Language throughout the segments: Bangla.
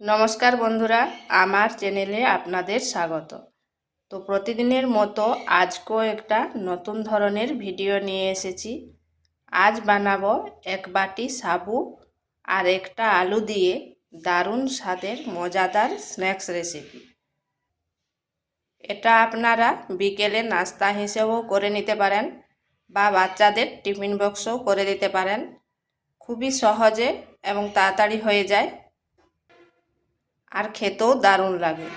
নমস্কার বন্ধুরা, আমার চ্যানেলে আপনাদের স্বাগত। তো প্রতিদিনের মতো আজকেও একটা নতুন ধরনের ভিডিও নিয়ে এসেছি। আজ বানাবো এক বাটি সাবু আর একটা আলু দিয়ে দারুণ স্বাদের মজাদার স্ন্যাক্স রেসিপি। এটা আপনারা বিকেলে নাস্তা হিসেবেও করে নিতে পারেন বা বাচ্চাদের টিফিন বক্সও করে দিতে পারেন। খুবই সহজে এবং তাড়াতাড়ি হয়ে যায়। আর খেতেও দারুণ লাগে।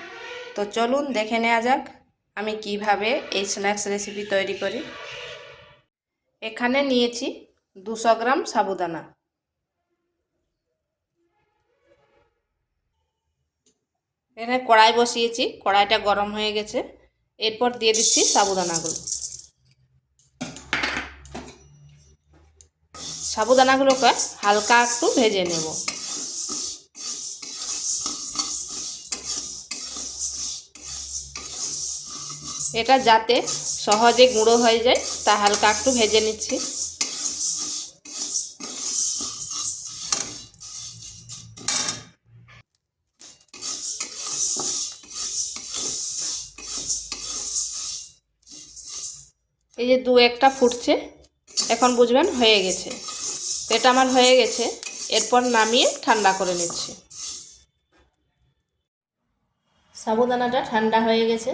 তো চলুন দেখে নেওয়া যাক আমি কীভাবে এই স্ন্যাক্স রেসিপি তৈরি করি। এখানে নিয়েছি দুশো গ্রাম সাবুদানা। এখানে কড়াই বসিয়েছি, কড়াইটা গরম হয়ে গেছে। এরপর দিয়ে দিচ্ছি সাবুদানাগুলো। সাবুদানাগুলোকে হালকা একটু ভেজে নেব। এটা যাতে সহজে গুঁড়ো হয়ে যায়, তা হালকা একটু ভেজে নিচ্ছি। এই যে দু একটা ফুটছে, এখন বুঝবেন হয়ে গেছে। এটা আমার হয়ে গেছে, এরপর নামিয়ে ঠান্ডা করে নিচ্ছি। সাবুদানাটা ঠান্ডা হয়ে গেছে।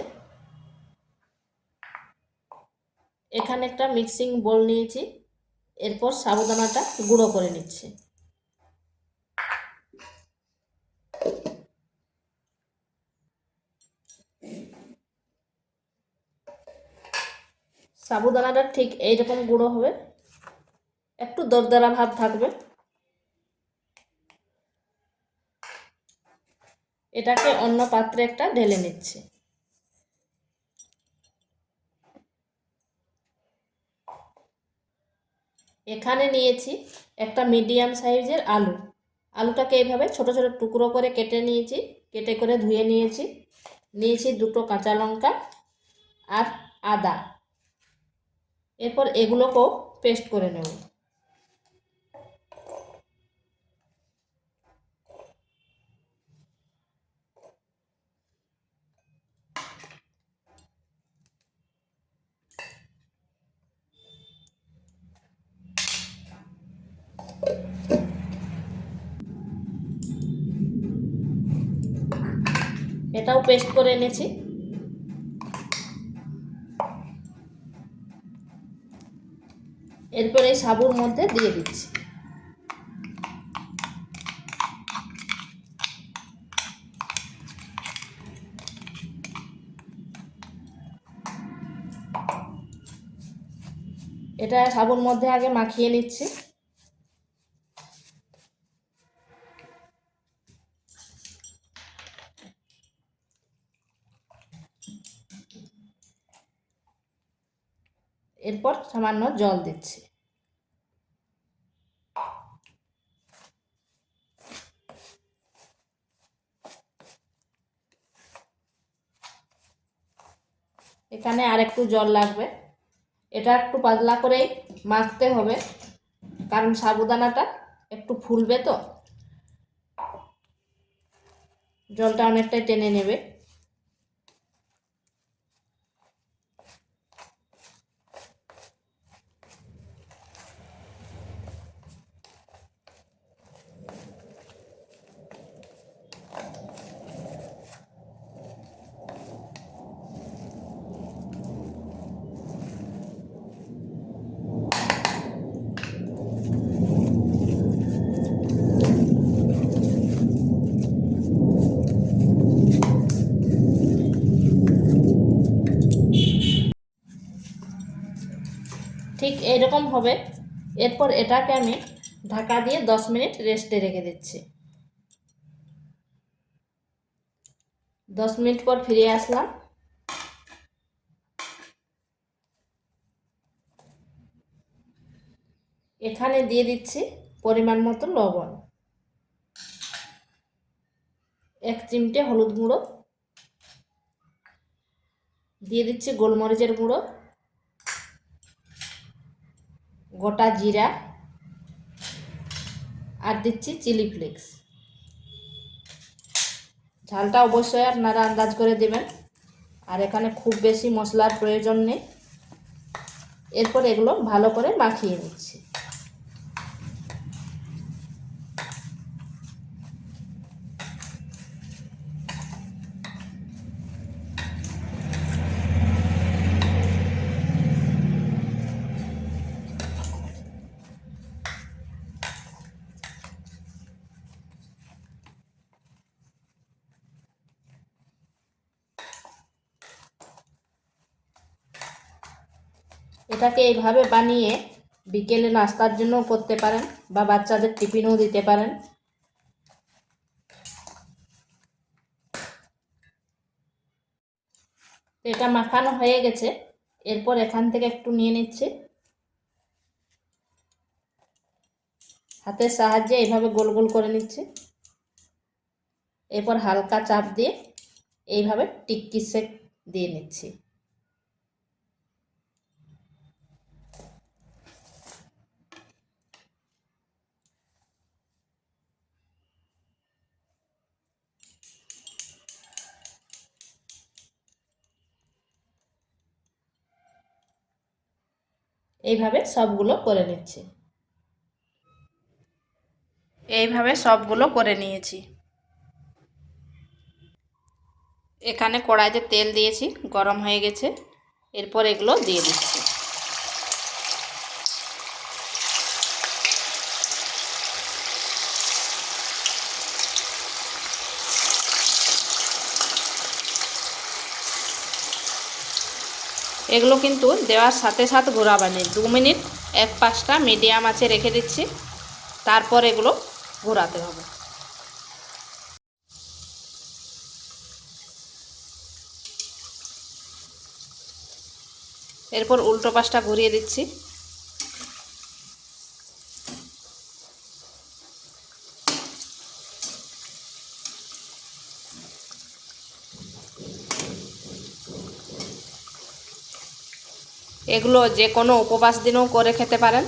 এখানে একটা মিক্সিং বোল নিয়েছি। এরপর সাবুদানাটা গুঁড়ো করে নিচ্ছি। সাবুদানাটা ঠিক এইরকম গুঁড়ো হবে। একটু দরদরা ভাব থাকবে। এটাকে অন্য পাত্রে একটা ঢেলে নিচ্ছি। এখানে নিয়েছি একটা মিডিয়াম সাইজের আলু। আলুটাকে এইভাবে ছোট ছোট টুকরো করে কেটে নিয়েছি, কেটে করে ধুয়ে নিয়েছি। নিয়েছি দুটো কাঁচা লঙ্কা আর আদা। এরপর এগুলোকেও পেস্ট করে নেব। এটাও পেস্ট করে এনেছি। এরপরে এই সাবুর মধ্যে দিয়ে দিচ্ছি। এটা সাবুর মধ্যে আগে মাখিয়ে নিচ্ছি। এরপর সামান্য জল দিচ্ছি। এখানে আর একটু জল লাগবে। এটা একটু পাতলা করেই মাখতে হবে, কারণ সাবুদানাটা একটু ফুলবে তো। জলটা অনেকটাই টেনে নেবে। ঠিক এইরকম হবে। এরপর এটাকে আমি ঢাকা দিয়ে দশ মিনিট রেস্টে রেখে দিচ্ছি। দশ মিনিট পর ফিরে আসলাম। এখানে দিয়ে দিচ্ছি পরিমাণ মতো লবণ। এক চিমটে হলুদ গুঁড়ো। দিয়ে দিচ্ছি গোলমরিচের গুঁড়ো। গোটা জিরা আর দিচ্ছি চিলি ফ্লেক্স। ঝালটা অবশ্যই আপনারা আন্দাজ করে দেবেন। আর এখানে খুব বেশি মশলার প্রয়োজন নেই। এরপর এগুলো ভালো করে মাখিয়ে নিচ্ছি। এটাকে এইভাবে বানিয়ে বিকেলে নাস্তার জন্যও করতে পারেন বা বাচ্চাদের টিফিনও দিতে পারেন। এটা মাখানো হয়ে গেছে। এরপর এখান থেকে একটু নিয়ে নিচ্ছি। হাতের সাহায্যে এইভাবে গোল গোল করে নিচ্ছি। এরপর হালকা চাপ দিয়ে এইভাবে টিক্কি সেক দিয়ে নিচ্ছি। এইভাবে সবগুলো করে নিচ্ছি। এইভাবে সবগুলো করে নিয়েছি। এখানে কড়াইতে তেল দিয়েছি, গরম হয়ে গেছে। এরপর এগুলো দিয়ে দিচ্ছি। এগুলো কিন্তু দেওয়ার সাথে সাথে ঘোরাবে না দু মিনিট, এক পাশটা মিডিয়াম আছে রেখে দিচ্ছি, তারপর এগুলো ঘোরাতে হবে। এরপর উল্টো পাশটা ঘুরিয়ে দিচ্ছি। এগুলো যে কোনো উপবাস দিনেও করে খেতে পারেন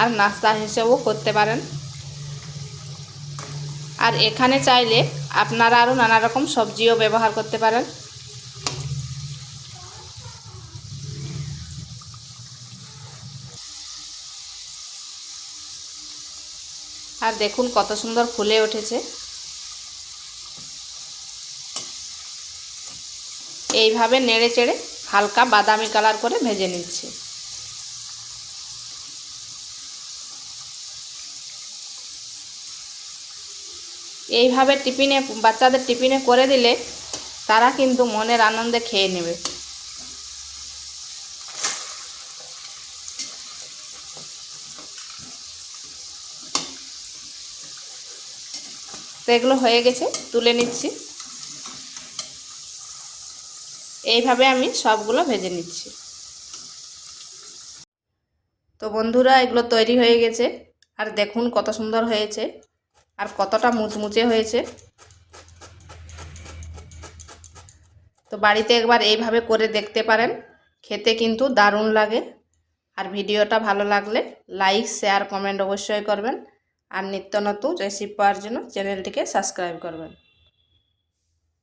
আর নাস্তা হিসেবেও করতে পারেন। আর এখানে চাইলে আপনারা আরও নানা রকম সবজিও ব্যবহার করতে পারেন। আর দেখুন কত সুন্দর ফুলে উঠেছে। এইভাবে নেড়ে চেড়ে হালকা বাদামি কালার করে ভেজে নিচ্ছি। এইভাবে টিফিনে, বাচ্চাদের টিফিনে করে দিলে তারা কিন্তু মনের আনন্দে খেয়ে নেবে। তো এগুলো হয়ে গেছে, তুলে নিচ্ছি। এইভাবে আমি সবগুলো ভেজে নিচ্ছি। তো বন্ধুরা, এগুলো তৈরি হয়ে গেছে। আর দেখুন কত সুন্দর হয়েছে। আর কতটা মুচমুচে হয়েছে। তো বাড়িতে একবার এইভাবে করে দেখতে পারেন। খেতে কিন্তু দারুণ লাগে। আর ভিডিওটা ভালো লাগলে লাইক, শেয়ার, কমেন্ট অবশ্যই করবেন। আর নিত্য নতুন রেসিপি পাওয়ার জন্য চ্যানেলটিকে সাবস্ক্রাইব করবেন।